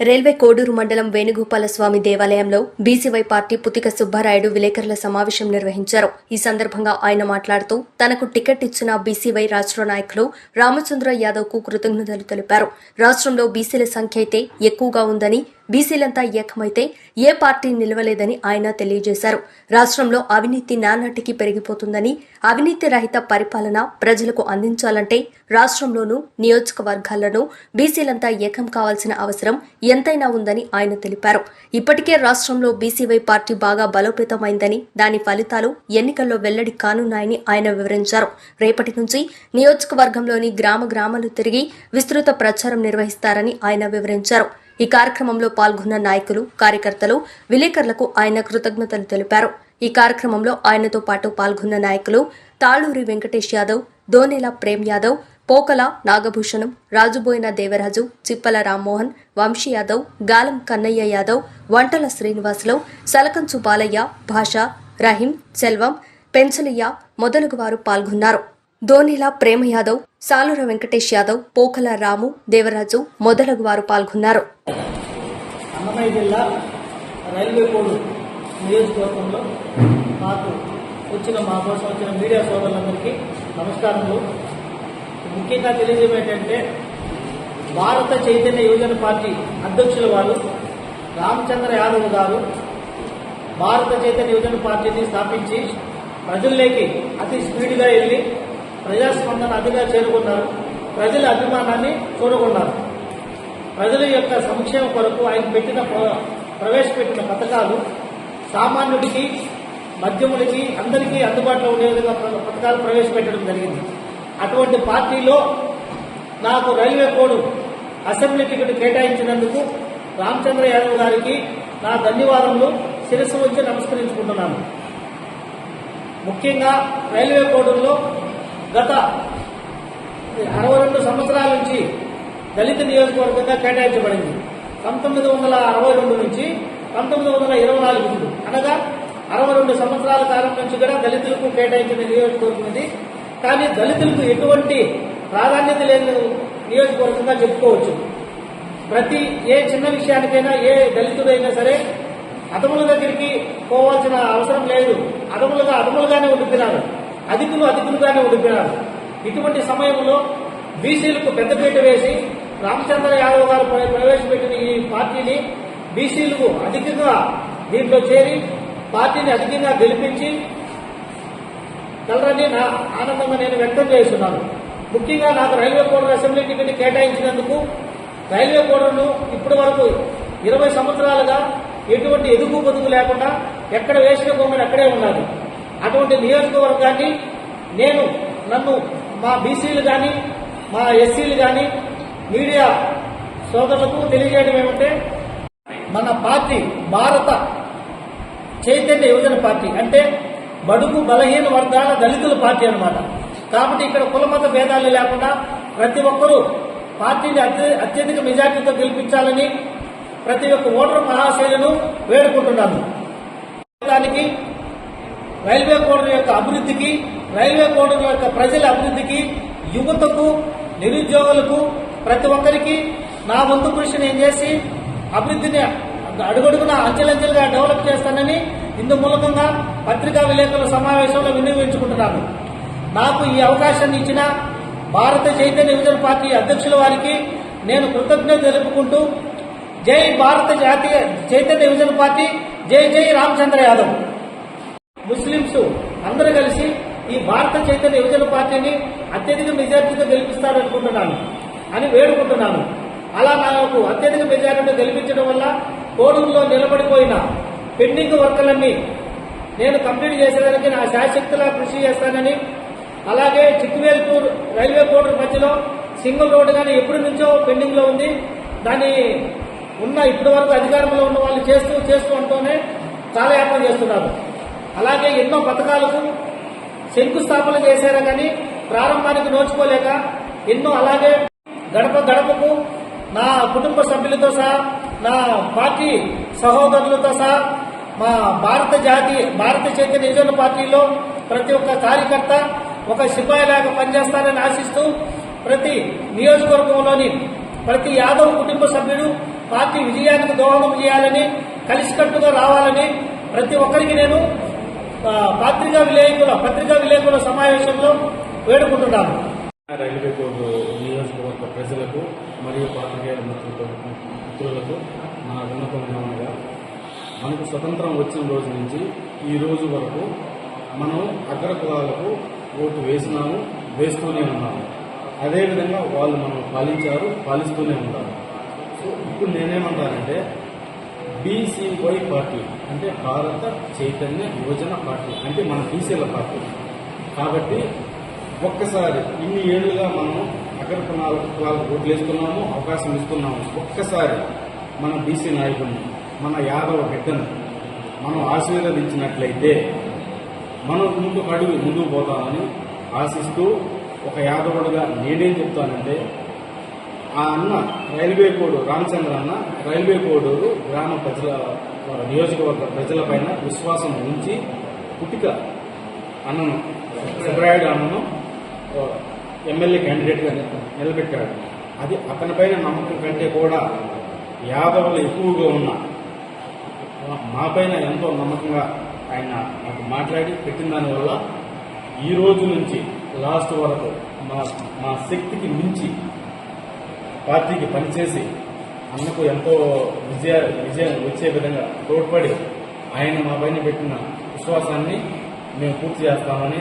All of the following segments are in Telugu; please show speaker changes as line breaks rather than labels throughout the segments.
రైల్వే కోడూరు మండలం వేణుగోపాల స్వామి దేవాలయంలో బీసీవై పార్టీ పుతిక సుబ్బారాయుడు విలేకరుల సమావేశం నిర్వహించారు. ఈ సందర్భంగా ఆయన మాట్లాడుతూ తనకు టికెట్ ఇచ్చిన బీసీవై రాష్ట్ర నాయకులు రామచంద్ర యాదవ్కు కృతజ్ఞతలు తెలిపారు. రాష్ట్రంలో బీసీల సంఖ్య అయితే ఎక్కువగా ఉందని బీసీలంతా ఏకమైతే ఏ పార్టీ నిలవలేదని ఆయన తెలియజేశారు. రాష్ట్రంలో అవినీతి నానాటికి పెరిగిపోతుందని అవినీతి రహిత పరిపాలన ప్రజలకు అందించాలంటే రాష్ట్రంలోనూ నియోజకవర్గాల్లోనూ బీసీలంతా ఏకం కావాల్సిన అవసరం ఎంతైనా ఉందని ఆయన తెలిపారు. ఇప్పటికే రాష్ట్రంలో బీసీవై పార్టీ బాగా బలోపేతమైందని దాని ఫలితాలు ఎన్నికల్లో వెల్లడి కానున్నాయని ఆయన వివరించారు. రేపటి నుంచి నియోజకవర్గంలోని గ్రామ గ్రామాలు తిరిగి విస్తృత ప్రచారం నిర్వహిస్తారని ఆయన వివరించారు. ఈ కార్యక్రమంలో పాల్గొన్న నాయకులు కార్యకర్తలు విలేకరులకు ఆయన కృతజ్ఞతలు తెలిపారు. ఈ కార్యక్రమంలో ఆయనతో పాటు పాల్గొన్న నాయకులు తాళూరి వెంకటేష్ యాదవ్ దోనెల ప్రేమ్ యాదవ్ పోకల నాగభూషణం రాజుబోయిన దేవరాజు చిప్పల రామ్మోహన్ వంశీ యాదవ్ గాలం కన్నయ్య యాదవ్ వంటల శ్రీనివాసరావు సలకంచు బాలయ్య భాష రహీం సెల్వం పెన్సలయ్య మొదలగు వారు పాల్గొన్నారు. దోనిల ప్రేమ యాదవ్ సాలూర వెంకటేష్ యాదవ్ పోకల రాము దేవరాజు మొదలగు వారు పాల్గొన్నారు.
అన్నమయ్య జిల్లా రైల్వే కోడు నియోజకవర్గంలో మాకు వచ్చిన మా కోసం వచ్చిన మీడియా సోదరులందరికీ నమస్కారములు. ముఖ్యంగా తెలియజేయడం ఏంటంటే భారత చైతన్య యువజన పార్టీ అధ్యక్షుల వారు రామచంద్ర యాదవ్ గారు భారత చైతన్య యువజన పార్టీని స్థాపించి ప్రజల్లోకి అతి స్పీడ్గా వెళ్ళి ప్రజాస్పందన అతిగా చేరుకున్నారు. ప్రజల అభిమానాన్ని చూడకున్నారు ప్రజల యొక్క సంక్షేమ కొరకు ఆయన పెట్టిన ప్ర- ప్రవేశపెట్టిన పథకాలు సామాన్యుడికి మధ్యములకి అందరికీ అందుబాటులో ఉండే విధంగా పథకాలు ప్రవేశపెట్టడం జరిగింది. అటువంటి పార్టీలో నాకు రైల్వే కోడ్ అసెంబ్లీ టికెట్ కేటాయించినందుకు రామచంద్ర యాదవ్ గారికి నా ధన్యవాదములు. శిరస్సు వచ్చి నమస్కరించుకుంటున్నాను. ముఖ్యంగా రైల్వే కోడుల్లో గత అరవై రెండు సంవత్సరాల నుంచి దళిత నియోజకవర్గంగా కేటాయించబడింది. పంతొమ్మిది వందల అరవై రెండు నుంచి పంతొమ్మిది వందల ఇరవై నాలుగు అనగా అరవై రెండు సంవత్సరాల కాలం నుంచి కూడా దళితులకు కేటాయించిన నియోజకవర్గం ఇది. కానీ దళితులకు ఎటువంటి ప్రాధాన్యత లేని నియోజకవర్గంగా చెప్పుకోవచ్చు. ప్రతి ఏ చిన్న విషయానికైనా ఏ దళితుడైనా సరే అదముల దగ్గరికి పోవాల్సిన అవసరం లేదు. అదములుగా అదములుగానే ఉంటున్నారు అధికులు అధికులుగానే ఉండిపోయారు ఇటువంటి సమయంలో బీసీలకు పెద్దపీట వేసి రామచంద్ర యాదవ్ గారు ప్రవేశపెట్టిన ఈ పార్టీని బీసీలకు అధికంగా దీంట్లో చేరి పార్టీని అధికంగా గెలిపించి కలరని నా ఆనందంగా నేను వ్యక్తం చేస్తున్నాను. ముఖ్యంగా నాకు రైల్వే కోడర్ అసెంబ్లీ టికెట్ కేటాయించినందుకు రైల్వే కోడర్ను ఇప్పటి వరకు ఇరవై సంవత్సరాలుగా ఎటువంటి ఎదుగు బతుకు లేకుండా ఎక్కడ వేసిన బొమ్మలు అక్కడే ఉన్నది అటువంటి నియోజకవర్గాన్ని నేను నన్ను మా బీసీలు కానీ మా ఎస్సీలు కానీ మీడియా సోదరులకు తెలియజేయడం ఏమంటే మన పార్టీ భారత చైతన్య యువజన పార్టీ అంటే బడుగు బలహీన వర్గాల దళితుల పార్టీ అనమాట కాబట్టి ఇక్కడ కులమత భేదాలు లేకుండా ప్రతి ఒక్కరూ పార్టీని అత్య- అత్యధిక మెజార్టీతో గెలిపించాలని ప్రతి ఒక్క ఓటర్ మహాశైలను వేడుకుంటున్నాను. దానికి రైల్వే కోడర్ యొక్క అభివృద్ధికి రైల్వే కోడర్ యొక్క ప్రజల అభివృద్ధికి యువతకు నిరుద్యోగులకు ప్రతి ఒక్కరికి నా వంతు కృషి నేను చేసి అభివృద్ధిని అడుగడుగున అంచెలంచెలుగా డెవలప్ చేస్తానని ఇందు మూలకంగా పత్రికా విలేకరుల సమావేశంలో వినియోగించుకుంటున్నాను. నాకు ఈ అవకాశాన్ని ఇచ్చిన భారత చైతన్య యువజన పార్టీ అధ్యక్షుల వారికి నేను కృతజ్ఞత తెలుపుకుంటూ జై భారత జాతీయ చైతన్య యువజన పార్టీ జై జై రామచంద్ర యాదవ్. ముస్లింస్ అందరూ కలిసి ఈ భారత చైతన్య యువజన పార్టీని అత్యధిక మెజార్టీతో గెలిపిస్తారనుకుంటున్నాను అని వేడుకుంటున్నాను. అలా నాకు అత్యధిక మెజార్టీతో గెలిపించడం వల్ల కోడూరులో నిలబడిపోయిన పెండింగ్ వర్కులన్నీ నేను కంప్లీట్ చేసేదానికి నా శాశక్తులా కృషి చేస్తానని అలాగే చిక్కువేల్పూర్ రైల్వే కోడూరు మధ్యలో సింగిల్ రోడ్డు కానీ ఎప్పటి నుంచో పెండింగ్లో ఉంది. దాన్ని ఉన్న ఇప్పటి వరకు అధికారంలో ఉన్న వాళ్ళు చేస్తూ చేస్తూ ఉంటూనే కాలయాపన చేస్తున్నారు. అలాగే ఎన్నో పథకాలకు శంకుస్థాపన చేశారా కానీ ప్రారంభానికి నోచుకోలేక ఎన్నో అలాగే గడప గడపకు నా కుటుంబ సభ్యులతో సహా నా పార్టీ సహోదరులతో సహా మా భారత జాతి భారత చైతన్య యువజన పార్టీలో ప్రతి ఒక్క కార్యకర్త ఒక సిపాయిలాగా పనిచేస్తారని ఆశిస్తూ ప్రతి నియోజకవర్గంలోని ప్రతి యాదవ్ కుటుంబ సభ్యుడు పార్టీ విజయానికి దోహదం చేయాలని కలిసికట్టుగా రావాలని ప్రతి ఒక్కరికి నేను పత్రికా విలేకరుల పత్రికా విలేకరుల సమావేశంలో వేడుకుంటున్నాను
రైల్వే బోర్డు నియోజకవర్గ ప్రజలకు మరియు పాత్రికేయుల మిత్రులకు మిత్రులకు నా విన్నపం ఏమనగా మనకు స్వతంత్రం వచ్చిన రోజు నుంచి ఈ రోజు వరకు మనం అగ్ర కులాలకు ఓటు వేసినాము వేస్తూనే ఉన్నాము. అదేవిధంగా వాళ్ళు మనం పాలించారు పాలిస్తూనే ఉంటారు సో ఇప్పుడు నేనేమంటానంటే బీసీవై పార్టీ అంటే భారత చైతన్య యువజన పార్టీ అంటే మన బీసీల పార్టీ. కాబట్టి ఒక్కసారి ఇన్ని ఏళ్ళుగా మనం అగ్ర కులాలకు కులాలకు ఓట్లు వేస్తున్నాము అవకాశం ఇస్తున్నాము. ఒక్కసారి మన బీసీ నాయకుడిని మన యాదవ బిడ్డను మనం ఆశీర్వదించినట్లయితే మనం ముందుకు అడుగు ముందుకు పోతామని ఆశిస్తూ ఒక యాదవుడుగా నేనేం చెప్తానంటే ఆ అన్న రైల్వే కోడు రామచంద్ర అన్న రైల్వే కోడూరు గ్రామ ప్రజల నియోజకవర్గ ప్రజలపైన విశ్వాసం ఉంచి పుట్టిక అన్నను సుబ్రాయుడు అన్నను ఎమ్మెల్యే క్యాండిడేట్గా నిలబెట్టాడు. అది అతని పైన నమ్మకం కంటే కూడా యాదవులు ఎక్కువగా ఉన్న మాపైన ఎంతో నమ్మకంగా ఆయన నాకు మాట్లాడి పెట్టిన దానివల్ల ఈ రోజు నుంచి లాస్ట్ వరకు మా మా శక్తికి మించి పార్టీకి పనిచేసి అన్నకు ఎంతో విజయ విజయం వచ్చే విధంగా తోడ్పడి ఆయన మా పైన పెట్టిన విశ్వాసాన్ని మేము పూర్తి చేస్తామని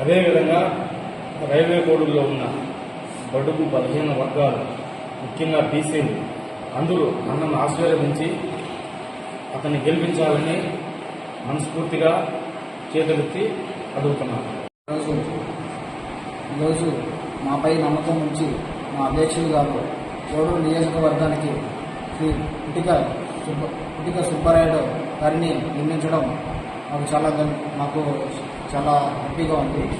అదేవిధంగా రైల్వే కోడుల్లో ఉన్న బడుగు బలహీన వర్గాలు ముఖ్యంగా బీసీలు అందరూ అన్నను ఆశీర్వదించి అతన్ని గెలిపించాలని మనస్ఫూర్తిగా చేతులెత్తి అడుగుతున్నాను.
ఈరోజు ఈరోజు మాపై నమ్మకం ఉంచి మా అధ్యక్షులు గారు కోడూరు నియోజకవర్గానికి శ్రీ పుటిక సుబ్బ పుటిక సుబ్బారాయుడు గారిని నియమించడం మాకు చాలా మాకు చాలా హ్యాపీగా ఉంది.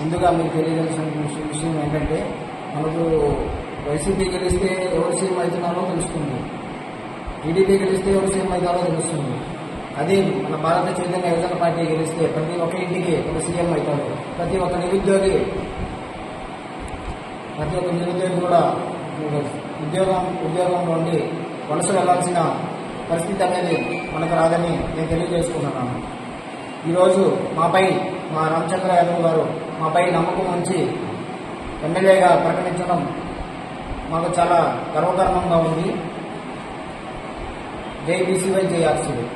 ముందుగా మీకు తెలియజేసిన విషయం- విషయం ఏంటంటే మనకు వైసీపీ గెలిస్తే ఎవరు సీఎం అవుతున్నారో తెలుస్తుంది. టీడీపీ గెలిస్తే ఎవరు సీఎం అవుతారో తెలుస్తుంది. అదే మన భారత చైతన్య యువజన పార్టీ గెలిస్తే ప్రతి ఒక్క ఇంటికి ఒక సీఎం అవుతాడు. ప్రతి ఒక్క నిరుద్యోగి ప్రతి ఒక్క నిరుద్యోగి కూడా ఉద్యోగం ఉద్యోగంలో ఉండి వలస వెళ్ళాల్సిన పరిస్థితి అనేది మనకు రాదని నేను తెలియజేసుకుంటున్నాను. ఈరోజు మాపై మా రామచంద్ర యాదవ్ గారు మాపై నమ్మకం ఉంచి ఎమ్మెల్యేగా ప్రకటించడం మాకు చాలా గర్వకారణంగా ఉంది. జై బీసీవై జై ఆర్సీవై